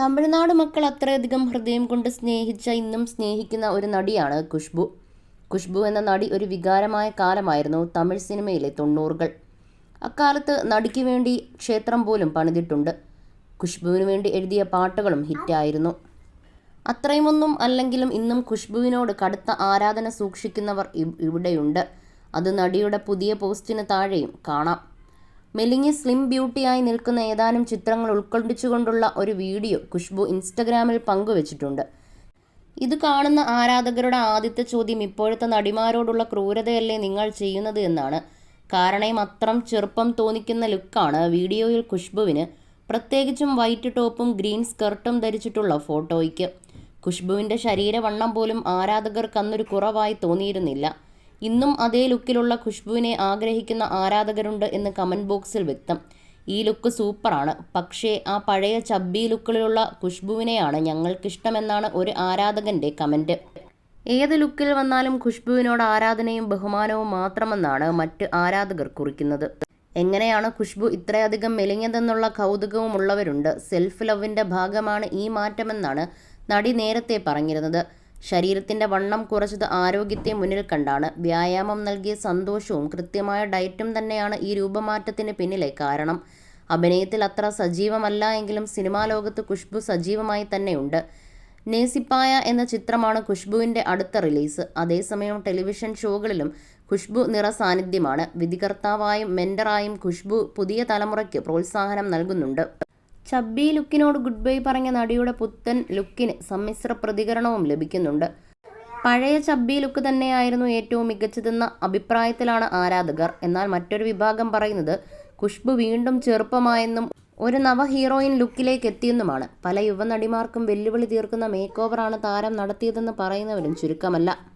തമിഴ്നാട് മക്കൾ അത്രയധികം ഹൃദയം കൊണ്ട് സ്നേഹിച്ച ഇന്നും സ്നേഹിക്കുന്ന ഒരു നടിയാണ് ഖുഷ്ബു. ഖുഷ്ബു എന്ന നടി ഒരു വികാരമായ കാലമായിരുന്നു തമിഴ് സിനിമയിലെ തൊണ്ണൂറുകൾ. അക്കാലത്ത് നടിക്ക് വേണ്ടി ക്ഷേത്രം പോലും പണിതിട്ടുണ്ട്. ഖുഷ്ബുവിന് വേണ്ടി എഴുതിയ പാട്ടുകളും ഹിറ്റായിരുന്നു. അത്രയുമൊന്നും അല്ലെങ്കിലും ഇന്നും ഖുഷ്ബുവിനോട് കടുത്ത ആരാധന സൂക്ഷിക്കുന്നവർ ഇവിടെയുണ്ട്. അത് നടിയുടെ പുതിയ പോസ്റ്റിന് താഴെയും കാണാം. മെലിഞ്ഞ് സ്ലിം ബ്യൂട്ടിയായി നിൽക്കുന്ന ഏതാനും ചിത്രങ്ങൾ ഉൾക്കൊള്ളിച്ചുകൊണ്ടുള്ള ഒരു വീഡിയോ ഖുഷ്ബു ഇൻസ്റ്റഗ്രാമിൽ പങ്കുവച്ചിട്ടുണ്ട്. ഇത് കാണുന്ന ആരാധകരുടെ ആദ്യത്തെ ചോദ്യം ഇപ്പോഴത്തെ നടിമാരോടുള്ള ക്രൂരതയല്ലേ നിങ്ങൾ ചെയ്യുന്നത് എന്നാണ്. കാരണം അത്രം ചെറുപ്പം തോന്നിക്കുന്ന ലുക്കാണ് വീഡിയോയിൽ ഖുഷ്ബുവിന്. പ്രത്യേകിച്ചും വൈറ്റ് ടോപ്പും ഗ്രീൻ സ്കർട്ടും ധരിച്ചിട്ടുള്ള ഫോട്ടോയ്ക്ക്. ഖുഷ്ബുവിന്റെ ശരീരവണ്ണം പോലും ആരാധകർക്ക് അന്നൊരു കുറവായി തോന്നിയിരുന്നില്ല. ഇന്നും അതേ ലുക്കിലുള്ള ഖുഷ്ബുവിനെ ആഗ്രഹിക്കുന്ന ആരാധകരുണ്ട് എന്ന് കമന്റ് ബോക്സിൽ വ്യക്തം. ഈ ലുക്ക് സൂപ്പറാണ്. പക്ഷേ ആ പഴയ ചബ്ബി ലുക്കിലുള്ള ഖുഷ്ബുവിനെയാണ് ഞങ്ങൾക്കിഷ്ടമെന്നാണ് ഒരു ആരാധകന്റെ കമന്റ് ഏത് ലുക്കിൽ വന്നാലും ഖുഷ്ബുവിനോട് ആരാധനയും ബഹുമാനവും മാത്രമെന്നാണ് മറ്റ് ആരാധകർ കുറിക്കുന്നത്. എങ്ങനെയാണ് ഖുഷ്ബു ഇത്രയധികം മെലിഞ്ഞതെന്നുള്ള കൗതുകവും ഉള്ളവരുണ്ട് സെൽഫ് ലവിന്റെ ഭാഗമാണ് ഈ മാറ്റമെന്നാണ് നടി നേരത്തെ പറഞ്ഞിരുന്നത്. ശരീരത്തിന്റെ വണ്ണം കുറച്ചത് ആരോഗ്യത്തെ മുന്നിൽ കണ്ടാണ്. വ്യായാമം നൽകിയ സന്തോഷവും കൃത്യമായ ഡയറ്റും തന്നെയാണ് ഈ രൂപമാറ്റത്തിന് പിന്നിലെ കാരണം. അഭിനയത്തിൽ അത്ര സജീവമല്ല എങ്കിലും സിനിമാ ലോകത്ത് ഖുഷ്ബു സജീവമായി തന്നെയുണ്ട്. നേസിപ്പായ എന്ന ചിത്രമാണ് ഖുഷ്ബുവിന്റെ അടുത്ത റിലീസ്. അതേസമയം ടെലിവിഷൻ ഷോകളിലും ഖുഷ്ബു നിറ സാന്നിധ്യമാണ്. വിധികർത്താവായും മെൻഡറായും ഖുഷ്ബു പുതിയ തലമുറയ്ക്ക് പ്രോത്സാഹനം നൽകുന്നുണ്ട്. ചബ്ബി ലുക്കിനോട് ഗുഡ് ബൈ പറഞ്ഞ നടിയുടെ പുത്തൻ ലുക്കിന് സമ്മിശ്ര പ്രതികരണവും ലഭിക്കുന്നുണ്ട്. പഴയ ചബ്ബി ലുക്ക് തന്നെയായിരുന്നു ഏറ്റവും മികച്ചതെന്ന അഭിപ്രായത്തിലാണ് ആരാധകർ. എന്നാൽ മറ്റൊരു വിഭാഗം പറയുന്നത് ഖുഷ്ബു വീണ്ടും ചെറുപ്പമായെന്നും ഒരു നവ ഹീറോയിൻ ലുക്കിലേക്ക് എത്തിയെന്നുമാണ്. പല യുവനടിമാർക്കും വെല്ലുവിളി തീർക്കുന്ന മേക്കോവറാണ് താരം നടത്തിയതെന്ന് പറയുന്നവരും ചുരുക്കമല്ല.